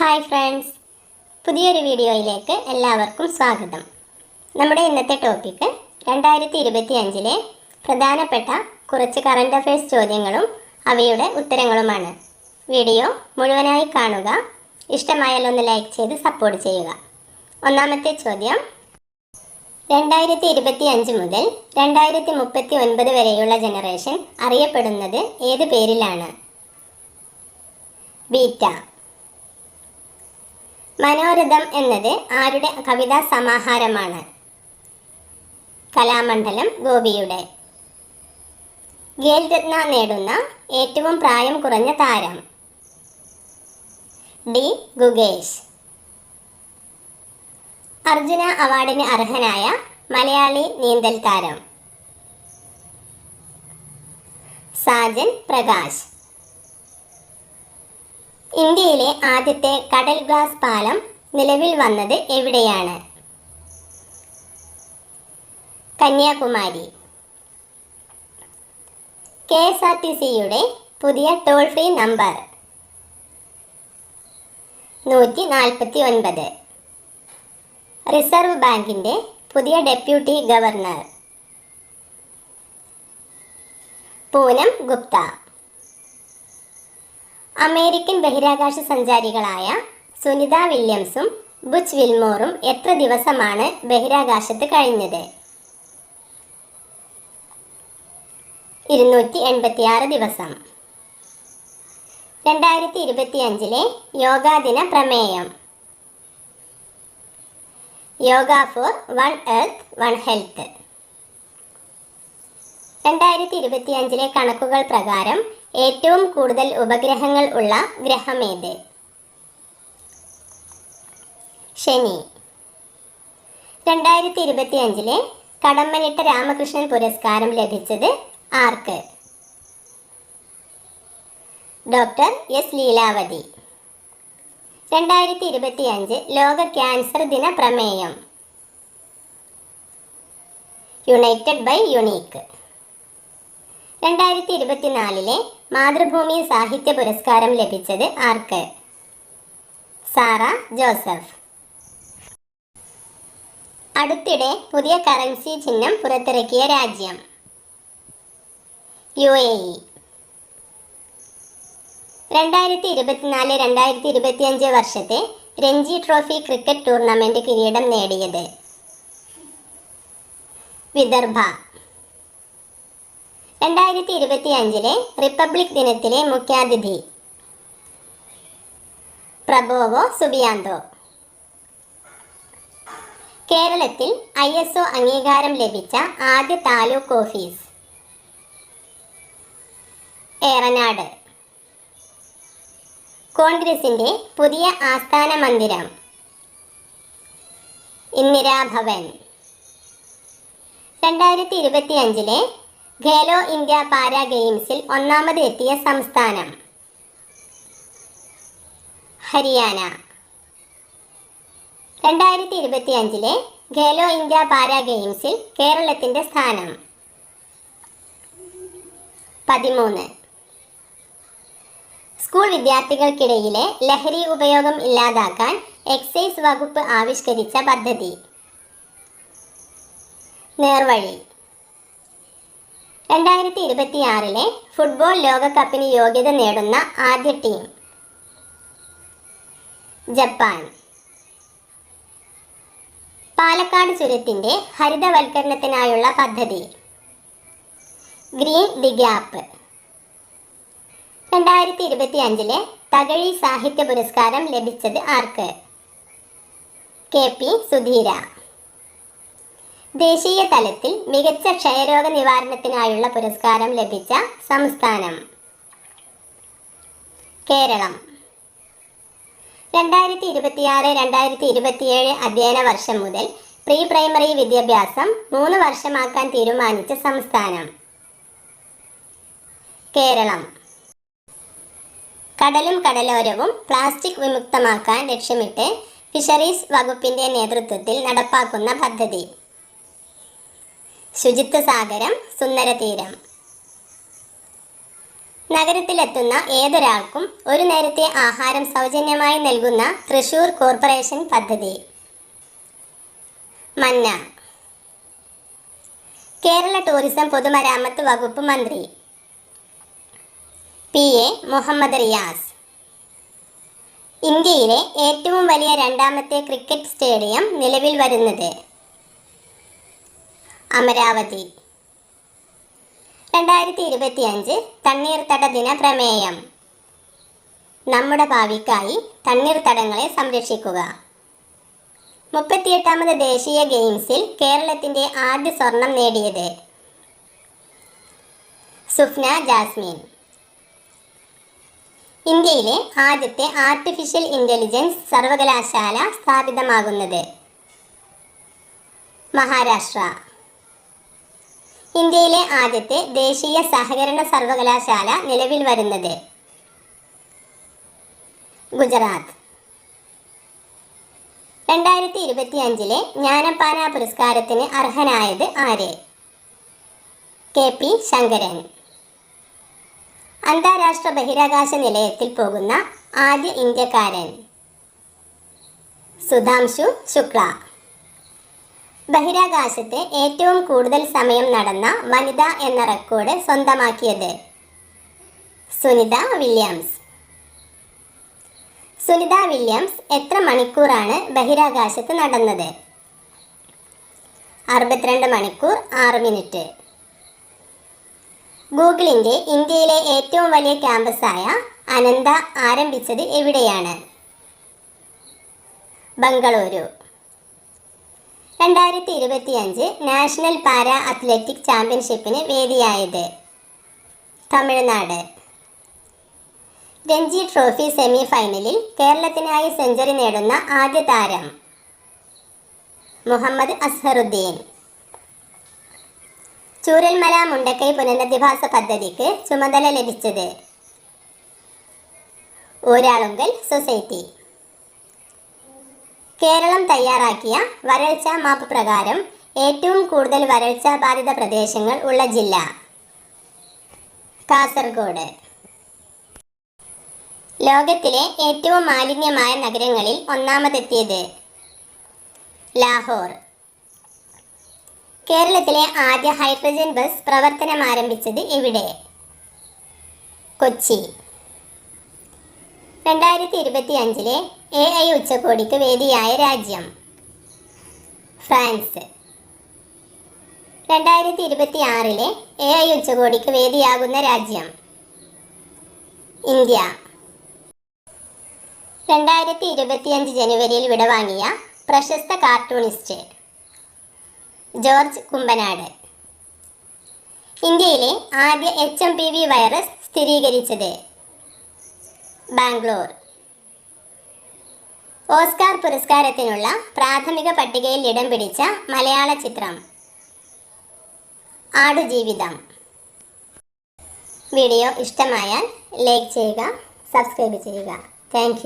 Hi friends. പുതിയൊരു വീഡിയോയിലേക്ക് എല്ലാവർക്കും സ്വാഗതം. നമ്മുടെ ഇന്നത്തെ ടോപ്പിക്ക് രണ്ടായിരത്തി ഇരുപത്തി അഞ്ചിലെ പ്രധാനപ്പെട്ട കുറച്ച് കറണ്ട് അഫയേഴ്സ് ചോദ്യങ്ങളും അവയുടെ ഉത്തരങ്ങളുമാണ്. വീഡിയോ മുഴുവനായി കാണുക. ഇഷ്ടമായാൽ ഒന്ന് ലൈക്ക് ചെയ്ത് സപ്പോർട്ട് ചെയ്യുക. ഒന്നാമത്തെ ചോദ്യം രണ്ടായിരത്തി ഇരുപത്തി അഞ്ച് മുതൽ രണ്ടായിരത്തി മുപ്പത്തി ഒൻപത് വരെയുള്ള ജനറേഷൻ അറിയപ്പെടുന്നത് ഏത് പേരിലാണ്? ബീറ്റ. മനോരഥം എന്നത് ആരുടെ കവിതാ സമാഹാരമാണ്? കലാമണ്ഡലം ഗോപിയുടെ. ഖേൽരത്ന നേടുന്ന ഏറ്റവും പ്രായം കുറഞ്ഞ താരം. ഡി. ഗുഗേഷ്. അർജുന അവാർഡിന് അർഹനായ മലയാളി നീന്തൽ താരം. സാജൻ പ്രകാശ്. ഇന്ത്യയിലെ ആദ്യത്തെ കടൽ ഗ്ലാസ് പാലം നിലവിൽ വന്നത് എവിടെയാണ്? Kanyakumari. K S R T സിയുടെ പുതിയ ടോൾ ഫ്രീ നമ്പർ നൂറ്റി നാൽപ്പത്തി ഒൻപത് റിസർവ് ബാങ്കിന്റെ പുതിയ deputy governor. Poonam Gupta. American ബഹിരാകാശ സഞ്ചാരികളായ സുനിത വില്യംസും ബുച്ച് വിൽമോറും എത്ര ദിവസമാണ് ബഹിരാകാശത്ത് കഴിഞ്ഞത്? ഇരുന്നൂറ്റി എൺപത്തിയാറ് ദിവസം. രണ്ടായിരത്തി ഇരുപത്തി അഞ്ചിലെ യോഗാദിന പ്രമേയം. Yoga for one earth one health. രണ്ടായിരത്തി ഇരുപത്തി അഞ്ചിലെ കണക്കുകൾ പ്രകാരം ഏറ്റവും കൂടുതൽ ഉപഗ്രഹങ്ങൾ ഉള്ള ഗ്രഹമേത്? ശനി. രണ്ടായിരത്തി ഇരുപത്തി അഞ്ചിലെ കടമ്മനിട്ട രാമകൃഷ്ണൻ പുരസ്കാരം ലഭിച്ചത് ആർക്ക്? Doctor S Leelavathi. രണ്ടായിരത്തി ഇരുപത്തി അഞ്ച് ലോക ക്യാൻസർ ദിന പ്രമേയം. United by unique. രണ്ടായിരത്തി ഇരുപത്തിനാലിലെ മാതൃഭൂമി സാഹിത്യ പുരസ്കാരം ലഭിച്ചത് ആർക്ക്? Sara Joseph. അടുത്തിടെ പുതിയ കറൻസി ചിഹ്നം പുറത്തിറക്കിയ രാജ്യം. U A E. രണ്ടായിരത്തി ഇരുപത്തിനാല് രണ്ടായിരത്തി ഇരുപത്തിയഞ്ച് വർഷത്തെ രഞ്ജി ട്രോഫി ക്രിക്കറ്റ് ടൂർണമെന്റ് കിരീടം നേടിയത്. വിദർഭ. രണ്ടായിരത്തി ഇരുപത്തി അഞ്ചിലെ റിപ്പബ്ലിക് ദിനത്തിലെ മുഖ്യാതിഥി. Prabowo Subianto. കേരളത്തിൽ ഐ എസ് ഒ അംഗീകാരം ലഭിച്ച ആദ്യ താലൂക്ക് ഓഫീസ്. ഏറനാട്. കോൺഗ്രസിന്റെ പുതിയ ആസ്ഥാന മന്ദിരം. ഇന്ദിരാഭവൻ. രണ്ടായിരത്തി ഇരുപത്തി അഞ്ചിലെ ഖേലോ ഇന്ത്യ പാരാ ഗെയിംസിൽ ഒന്നാമത് എത്തിയ സംസ്ഥാനം? ഹരിയാന. രണ്ടായിരത്തി ഇരുപത്തി അഞ്ചിലെ ഖേലോ ഇന്ത്യ പാരാ ഗെയിംസിൽ കേരളത്തിന്റെ സ്ഥാനം? പതിമൂന്ന്. സ്കൂൾ വിദ്യാർത്ഥികൾക്കിടയിലെ ലഹരി ഉപയോഗം ഇല്ലാതാക്കാൻ എക്സൈസ് വകുപ്പ് ആവിഷ്കരിച്ച പദ്ധതി? നേർവഴി. രണ്ടായിരത്തി ഇരുപത്തിയാറിലെ ഫുട്ബോൾ ലോകകപ്പിന് യോഗ്യത നേടുന്ന ആദ്യ ടീം ജപ്പാൻ. പാലക്കാട് ചുരത്തിന്റെ ഹരിതവൽക്കരണത്തിനായുള്ള പദ്ധതി. Green the gap. രണ്ടായിരത്തി ഇരുപത്തി അഞ്ചിലെ തകഴി സാഹിത്യ പുരസ്കാരം ലഭിച്ചത് ആർക്ക്? K P Sudheera. ദേശീയ തലത്തിൽ മികച്ച ക്ഷയരോഗ നിവാരണത്തിനായുള്ള പുരസ്കാരം ലഭിച്ച സംസ്ഥാനം. കേരളം. രണ്ടായിരത്തി ഇരുപത്തിയാറ് രണ്ടായിരത്തി ഇരുപത്തിയേഴ് അധ്യയന വർഷം മുതൽ പ്രീ പ്രൈമറി വിദ്യാഭ്യാസം മൂന്ന് വർഷമാക്കാൻ തീരുമാനിച്ച സംസ്ഥാനം. കേരളം. കടലും കടലോരവും പ്ലാസ്റ്റിക് വിമുക്തമാക്കാൻ ലക്ഷ്യമിട്ട് ഫിഷറീസ് വകുപ്പിന്റെ നേതൃത്വത്തിൽ നടപ്പാക്കുന്ന പദ്ധതി. ശുചിത്വ സാഗരം സുന്ദരതീരം. നഗരത്തിലെത്തുന്ന ഏതൊരാൾക്കും ഒരു നേരത്തെ ആഹാരം സൗജന്യമായി നൽകുന്ന തൃശൂർ കോർപ്പറേഷൻ പദ്ധതി. മന്ന. കേരള ടൂറിസം പൊതുമരാമത്ത് വകുപ്പ് മന്ത്രി. പി. എ. മുഹമ്മദ് റിയാസ്. ഇന്ത്യയിലെ ഏറ്റവും വലിയ രണ്ടാമത്തെ ക്രിക്കറ്റ് സ്റ്റേഡിയം നിലവിൽ വരുന്നത്. അമരാവതി. രണ്ടായിരത്തി ഇരുപത്തിയഞ്ച് തണ്ണീർത്തട ദിന പ്രമേയം നമ്മുടെ ഭാവിക്കായി തണ്ണീർത്തടങ്ങളെ സംരക്ഷിക്കുക. മുപ്പത്തിയെട്ടാമത് ദേശീയ ഗെയിംസിൽ കേരളത്തിന്റെ ആദ്യ സ്വർണം നേടിയത് സുഫ്ന ജാസ്മിൻ. ഇന്ത്യയിലെ ആദ്യത്തെ ആർട്ടിഫിഷ്യൽ ഇന്റലിജൻസ് സർവകലാശാല സ്ഥാപിതമാകുന്നത് മഹാരാഷ്ട്ര. ഇന്ത്യയിലെ ആദ്യത്തെ ദേശീയ സഹകരണ സർവകലാശാല നിലവിൽ വരുന്നത് ഗുജറാത്ത്. രണ്ടായിരത്തി ഇരുപത്തി അഞ്ചിലെ ജ്ഞാനപാന പുരസ്കാരത്തിന് അർഹനായത് ആര്? കെ പി ശങ്കരൻ. അന്താരാഷ്ട്ര ബഹിരാകാശ നിലയത്തിൽ പോകുന്ന ആദ്യ ഇന്ത്യക്കാരൻ സുധാംശു ശുക്ല. ബഹിരാകാശത്ത് ഏറ്റവും കൂടുതൽ സമയം നടന്ന വനിത എന്ന റെക്കോർഡ് സ്വന്തമാക്കിയത് സുനിത വില്യംസ്. സുനിത വില്യംസ് എത്ര മണിക്കൂറാണ് ബഹിരാകാശത്ത് നടന്നത്? അറുപത്തിരണ്ട് മണിക്കൂർ ആറ് മിനിറ്റ്. ഗൂഗിളിന്റെ ഇന്ത്യയിലെ ഏറ്റവും വലിയ ക്യാമ്പസായ അനന്ത ആരംഭിച്ചത് എവിടെയാണ്? ബംഗളൂരു. രണ്ടായിരത്തി ഇരുപത്തിയഞ്ച് നാഷണൽ പാരാ അത്ലറ്റിക് ചാമ്പ്യൻഷിപ്പിന് വേദിയായത് തമിഴ്നാട്. രഞ്ജി ട്രോഫി സെമി ഫൈനലിൽ കേരളത്തിനായി സെഞ്ചുറി നേടുന്ന ആദ്യ താരം മുഹമ്മദ് അസ്ഹറുദ്ദീൻ. ചൂരൽമല മുണ്ടക്കൈ പുനരധിവാസ പദ്ധതിക്ക് ചുമതല ലഭിച്ചത് ഊരാളുങ്കൽ സൊസൈറ്റി. കേരളം തയ്യാറാക്കിയ വരൾച്ച മാപ്പ് പ്രകാരം ഏറ്റവും കൂടുതൽ വരൾച്ച ബാധിത പ്രദേശങ്ങൾ ഉള്ള ജില്ല. കാസർഗോഡ്. ലോകത്തിലെ ഏറ്റവും മാലിന്യമായ നഗരങ്ങളിൽ ഒന്നാമതെത്തിയത് ലാഹോർ. കേരളത്തിലെ ആദ്യ ഹൈഡ്രജൻ ബസ് പ്രവർത്തനം ആരംഭിച്ചത് എവിടെ? കൊച്ചി. രണ്ടായിരത്തി ഇരുപത്തി അഞ്ചിലെ എ ഐ ഉച്ചകോടിക്ക് വേദിയായ രാജ്യം. ഫ്രാൻസ്. രണ്ടായിരത്തി ഇരുപത്തി ആറിലെ എ ഐ ഉച്ചകോടിക്ക് വേദിയാകുന്ന രാജ്യം. ഇന്ത്യ. രണ്ടായിരത്തി ഇരുപത്തിയഞ്ച് ജനുവരിയിൽ വിടവാങ്ങിയ പ്രശസ്ത കാർട്ടൂണിസ്റ്റ് ജോർജ് കുമ്പനാട്. ഇന്ത്യയിലെ ആദ്യ H M P V virus സ്ഥിരീകരിച്ചത് ബാംഗ്ലൂർ. ഓസ്കാർ പുരസ്കാരത്തിനുള്ള പ്രാഥമിക പട്ടികയിൽ ഇടം പിടിച്ച മലയാള ചിത്രം. ആടുജീവിതം. വീഡിയോ ഇഷ്ടമായാൽ ലൈക്ക് ചെയ്യുക സബ്സ്ക്രൈബ് ചെയ്യുക. താങ്ക്